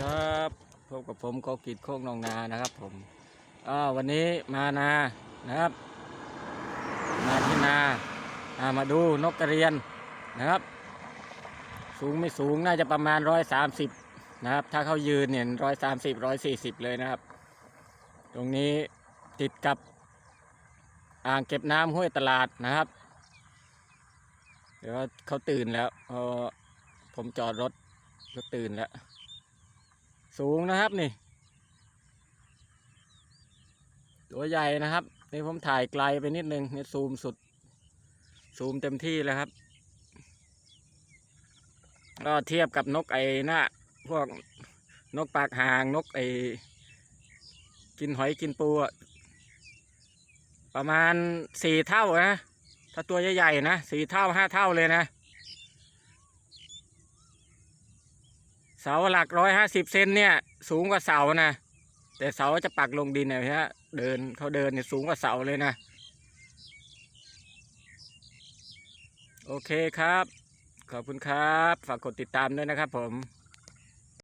ครับพบกับผมโกกิจโคกหนองนานะครับ ผมวันนี้มานานะครับ มาที่นาามาดูนกกระเรียนนะครับ สูงไม่สูงน่าจะประมาณร้อยสามสิบนะครับ ถ้าเขายืนเนี่ยร้อยสามสิบร้อยสี่สิบเลยนะครับ ตรงนี้ติดกับอ่างเก็บน้ำห้วยตลาดนะครับ เดี๋ยวเขาตื่นแล้วพอผมจอดรถก็ตื่นแล้ว สูงนะครับนี่ ตัวใหญ่นะครับนี่ผมถ่ายไกลไปนิดนึงนี่ซูมสุด ซูมเต็มที่แล้วครับ ก็เทียบกับนกไอ้หน้าพวกนกปากหางนกไอ้กินหอยกินปูประมาณสี่เท่านะ ถ้าตัวใหญ่ๆนะสี่เท่าห้าเท่าเลยนะ เสาหลักร้อยห้าสิบเซนเนี่ย สูงกว่าเสานะ แต่เสาจะปักลงดินเนี่ยฮะเดินเขาเดินเนี่ยสูงกว่าเสาเลยนะ โอเคครับ ขอบคุณครับ ฝากกดติดตามด้วยนะครับผม